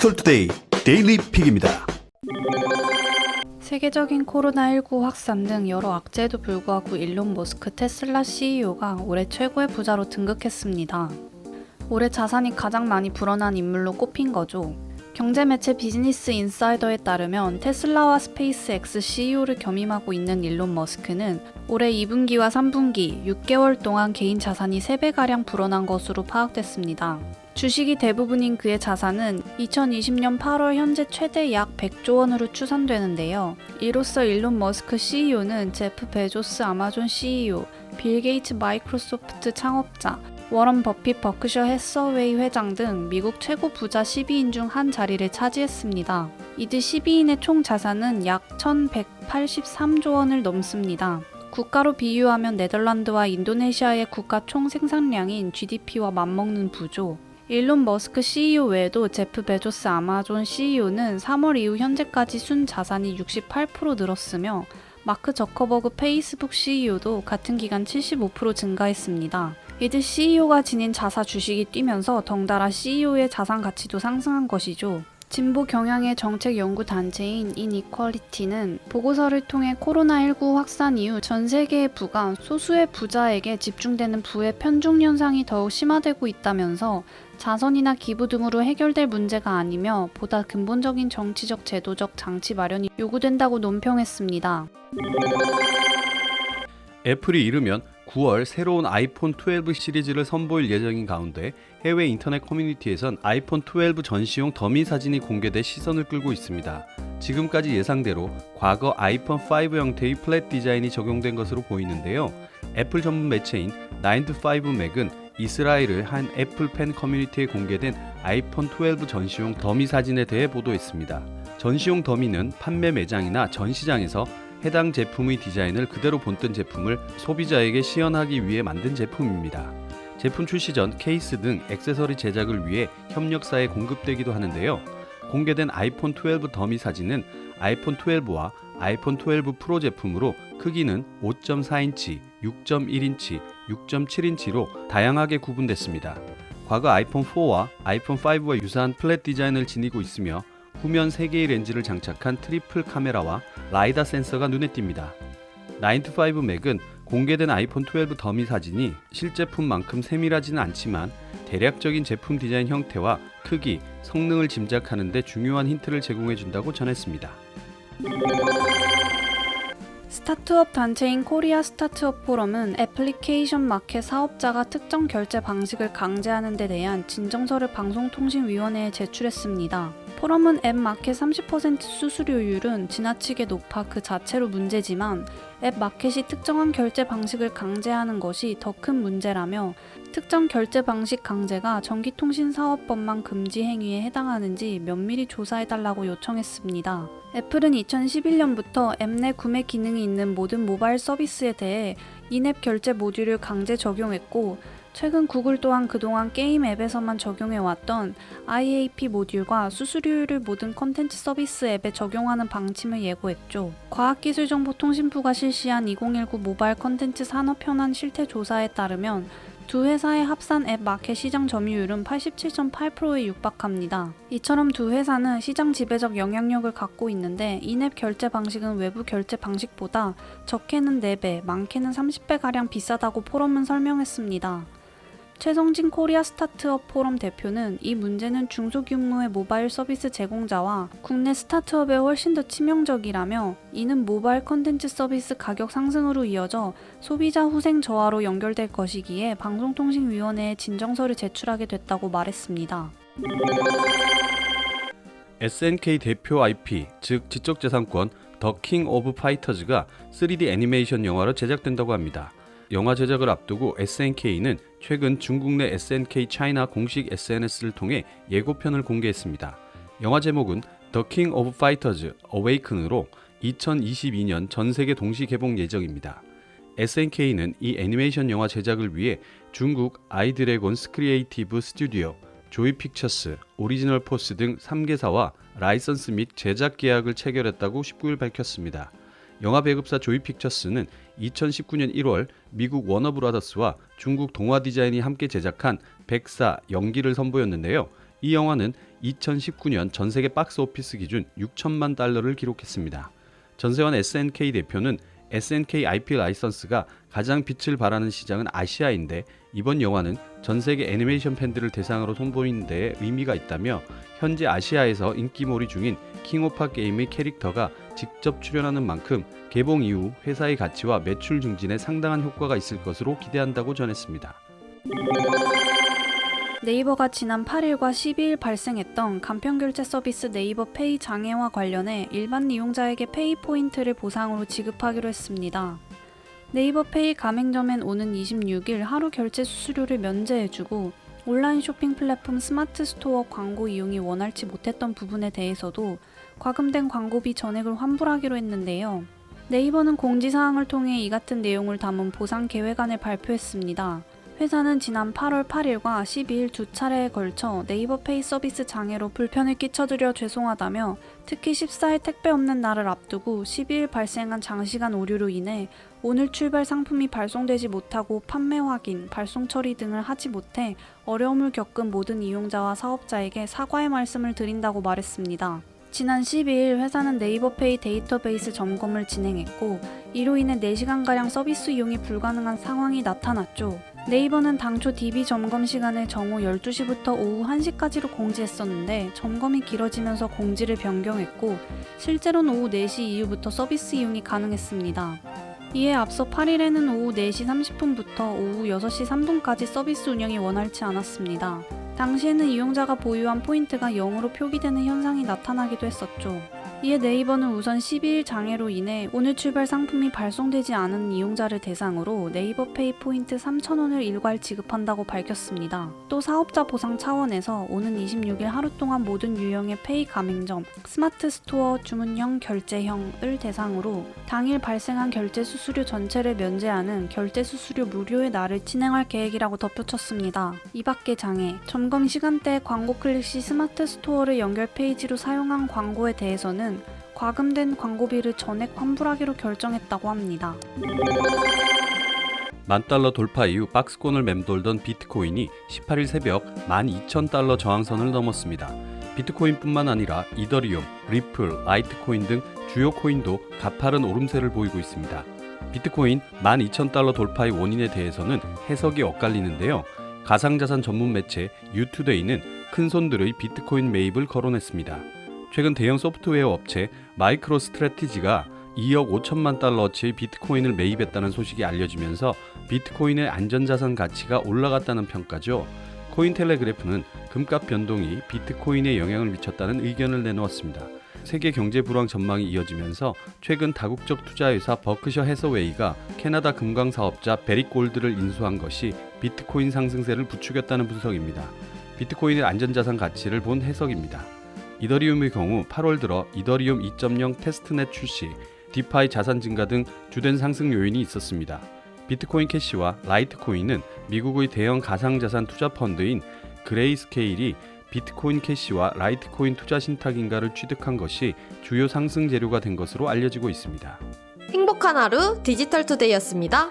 디지털 투데이 데일리 픽입니다. 세계적인 코로나19 확산 등 여러 악재에도 불구하고 일론 머스크 테슬라 CEO가 올해 최고의 부자로 등극했습니다. 올해 자산이 가장 많이 불어난 인물로 꼽힌 거죠. 경제 매체 비즈니스 인사이더에 따르면 테슬라와 스페이스X CEO를 겸임하고 있는 일론 머스크는 올해 2분기와 3분기 6개월 동안 개인 자산이 3배가량 불어난 것으로 파악됐습니다. 주식이 대부분인 그의 자산은 2020년 8월 현재 최대 약 100조 원으로 추산되는데요. 이로써 일론 머스크 CEO는 제프 베조스 아마존 CEO, 빌 게이츠 마이크로소프트 창업자, 워런 버핏 버크셔 해서웨이 회장 등 미국 최고 부자 12인 중 한 자리를 차지했습니다. 이들 12인의 총 자산은 약 1183조 원을 넘습니다. 국가로 비유하면 네덜란드와 인도네시아의 국가 총 생산량인 GDP와 맞먹는 부조. 일론 머스크 CEO 외에도 제프 베조스 아마존 CEO는 3월 이후 현재까지 순 자산이 68% 늘었으며 마크 저커버그 페이스북 CEO도 같은 기간 75% 증가했습니다. 이들 CEO가 지닌 자사 주식이 뛰면서 덩달아 CEO의 자산 가치도 상승한 것이죠. 진보 경향의 정책 연구 단체인 인이퀄리티는 보고서를 통해 코로나19 확산 이후 전 세계의 부가 소수의 부자에게 집중되는 부의 편중 현상이 더욱 심화되고 있다면서 자선이나 기부 등으로 해결될 문제가 아니며 보다 근본적인 정치적 제도적 장치 마련이 요구된다고 논평했습니다. 애플이 이르면 9월 새로운 아이폰 12 시리즈를 선보일 예정인 가운데 해외 인터넷 커뮤니티에선 아이폰 12 전시용 더미 사진이 공개돼 시선을 끌고 있습니다. 지금까지 예상대로 과거 아이폰 5 형태의 플랫 디자인이 적용된 것으로 보이는데요. 애플 전문 매체인 9to5 맥은 이스라엘의 한 애플 팬 커뮤니티에 공개된 아이폰 12 전시용 더미 사진에 대해 보도했습니다. 전시용 더미는 판매 매장이나 전시장에서 해당 제품의 디자인을 그대로 본뜬 제품을 소비자에게 시연하기 위해 만든 제품입니다. 제품 출시 전 케이스 등 액세서리 제작을 위해 협력사에 공급되기도 하는데요. 공개된 아이폰 12 더미 사진은 아이폰 12와 아이폰 12 프로 제품으로 크기는 5.4인치, 6.1인치, 6.7인치로 다양하게 구분됐습니다. 과거 아이폰 4와 아이폰 5와 유사한 플랫 디자인을 지니고 있으며 후면 3개의 렌즈를 장착한 트리플 카메라와 라이다 센서가 눈에 띕니다. 9to5 맥은 공개된 아이폰 12 더미 사진이 실제품만큼 세밀하지는 않지만 대략적인 제품 디자인 형태와 크기, 성능을 짐작하는 데 중요한 힌트를 제공해 준다고 전했습니다. 스타트업 단체인 코리아 스타트업 포럼은 애플리케이션 마켓 사업자가 특정 결제 방식을 강제하는 데 대한 진정서를 방송통신위원회에 제출했습니다. 포럼은 앱 마켓 30% 수수료율은 지나치게 높아 그 자체로 문제지만 앱 마켓이 특정한 결제 방식을 강제하는 것이 더 큰 문제라며 특정 결제 방식 강제가 전기통신사업법망 금지 행위에 해당하는지 면밀히 조사해달라고 요청했습니다. 애플은 2011년부터 앱 내 구매 기능이 있는 모든 모바일 서비스에 대해 인앱 결제 모듈을 강제 적용했고 최근 구글 또한 그동안 게임 앱에서만 적용해왔던 IAP 모듈과 수수료율을 모든 컨텐츠 서비스 앱에 적용하는 방침을 예고했죠. 과학기술정보통신부가 실시한 2019 모바일 컨텐츠 산업 현안 실태 조사에 따르면 두 회사의 합산 앱 마켓 시장 점유율은 87.8%에 육박합니다. 이처럼 두 회사는 시장 지배적 영향력을 갖고 있는데 인앱 결제 방식은 외부 결제 방식보다 적게는 4배, 많게는 30배가량 비싸다고 포럼은 설명했습니다. 최성진 코리아 스타트업 포럼 대표는 이 문제는 중소규모의 모바일 서비스 제공자와 국내 스타트업에 훨씬 더 치명적이라며 이는 모바일 컨텐츠 서비스 가격 상승으로 이어져 소비자 후생 저하로 연결될 것이기에 방송통신위원회에 진정서를 제출하게 됐다고 말했습니다. SNK 대표 IP, 즉 지적재산권 더 킹 오브 파이터즈가 3D 애니메이션 영화로 제작된다고 합니다. 영화 제작을 앞두고 SNK는 최근 중국 내 SNK 차이나 공식 SNS를 통해 예고편을 공개했습니다. 영화 제목은 더킹 오브 파이터즈 어웨이큰으로 2022년 전 세계 동시 개봉 예정입니다. SNK는 이 애니메이션 영화 제작을 위해 중국 아이드래곤스 크리에이티브 스튜디오, 조이 픽처스, 오리지널 포스 등 3개사와 라이선스 및 제작 계약을 체결했다고 19일 밝혔습니다. 영화 배급사 조이 픽처스는 2019년 1월 미국 워너 브라더스와 중국 동화 디자인이 함께 제작한 백사 연기를 선보였는데요. 이 영화는 2019년 전 세계 박스 오피스 기준 6천만 달러를 기록했습니다. 전세환 SNK 대표는 SNK IP 라이선스가 가장 빛을 발하는 시장은 아시아인데 이번 영화는 전 세계 애니메이션 팬들을 대상으로 선보이는 데 의미가 있다며 현재 아시아에서 인기몰이 중인 킹오파 게임의 캐릭터가 직접 출연하는 만큼 개봉 이후 회사의 가치와 매출 증진에 상당한 효과가 있을 것으로 기대한다고 전했습니다. 네이버가 지난 8일과 12일 발생했던 간편결제 서비스 네이버 페이 장애와 관련해 일반 이용자에게 페이 포인트를 보상으로 지급하기로 했습니다. 네이버 페이 가맹점엔 오는 26일 하루 결제 수수료를 면제해주고 온라인 쇼핑 플랫폼 스마트 스토어 광고 이용이 원활치 못했던 부분에 대해서도 과금된 광고비 전액을 환불하기로 했는데요. 네이버는 공지사항을 통해 이 같은 내용을 담은 보상 계획안을 발표했습니다. 회사는 지난 8월 8일과 12일 두 차례에 걸쳐 네이버 페이 서비스 장애로 불편을 끼쳐드려 죄송하다며 특히 14일 택배 없는 날을 앞두고 12일 발생한 장시간 오류로 인해 오늘 출발 상품이 발송되지 못하고 판매 확인, 발송 처리 등을 하지 못해 어려움을 겪은 모든 이용자와 사업자에게 사과의 말씀을 드린다고 말했습니다. 지난 12일 회사는 네이버페이 데이터베이스 점검을 진행했고 이로 인해 4시간가량 서비스 이용이 불가능한 상황이 나타났죠. 네이버는 당초 DB 점검 시간을 정오 12시부터 오후 1시까지로 공지했었는데 점검이 길어지면서 공지를 변경했고 실제로는 오후 4시 이후부터 서비스 이용이 가능했습니다. 이에 앞서 8일에는 오후 4시 30분부터 오후 6시 3분까지 서비스 운영이 원활치 않았습니다. 당시에는 이용자가 보유한 포인트가 0으로 표기되는 현상이 나타나기도 했었죠. 이에 네이버는 우선 12일 장애로 인해 오늘 출발 상품이 발송되지 않은 이용자를 대상으로 네이버 페이 포인트 3,000원을 일괄 지급한다고 밝혔습니다. 또 사업자 보상 차원에서 오는 26일 하루 동안 모든 유형의 페이 가맹점, 스마트 스토어 주문형 결제형을 대상으로 당일 발생한 결제 수수료 전체를 면제하는 결제 수수료 무료의 날을 진행할 계획이라고 덧붙였습니다. 이 밖의 장애, 점검 시간대에 광고 클릭 시 스마트 스토어를 연결 페이지로 사용한 광고에 대해서 는 과금된 광고비를 전액 환불하기로 결정했다고 합니다. 만 달러 돌파 이후 박스권을 맴돌던 비트코인이 18일 새벽 12,000달러 저항선을 넘었습니다. 비트코인뿐만 아니라 이더리움, 리플, 라이트코인 등 주요 코인도 가파른 오름세를 보이고 있습니다. 비트코인 12,000달러 돌파의 원인에 대해서는 해석이 엇갈리는데요. 가상자산 전문 매체 유투데이는 큰 손들의 비트코인 매입을 거론했습니다. 최근 대형 소프트웨어 업체 마이크로 스트래티지가 2억 5천만 달러어치의 비트코인을 매입했다는 소식이 알려지면서 비트코인의 안전자산 가치가 올라갔다는 평가죠. 코인텔레그래프는 금값 변동이 비트코인에 영향을 미쳤다는 의견을 내놓았습니다. 세계 경제 불황 전망이 이어지면서 최근 다국적 투자 회사 버크셔 해서웨이가 캐나다 금광 사업자 베릭 골드를 인수한 것이 비트코인 상승세를 부추겼다는 분석입니다. 비트코인의 안전자산 가치를 본 해석입니다. 이더리움의 경우 8월 들어 이더리움 2.0 테스트넷 출시, 디파이 자산 증가 등 주된 상승 요인이 있었습니다. 비트코인 캐시와 라이트코인은 미국의 대형 가상자산 투자 펀드인 그레이스케일이 비트코인 캐시와 라이트코인 투자 신탁인가를 취득한 것이 주요 상승 재료가 된 것으로 알려지고 있습니다. 행복한 하루 디지털 투데이였습니다.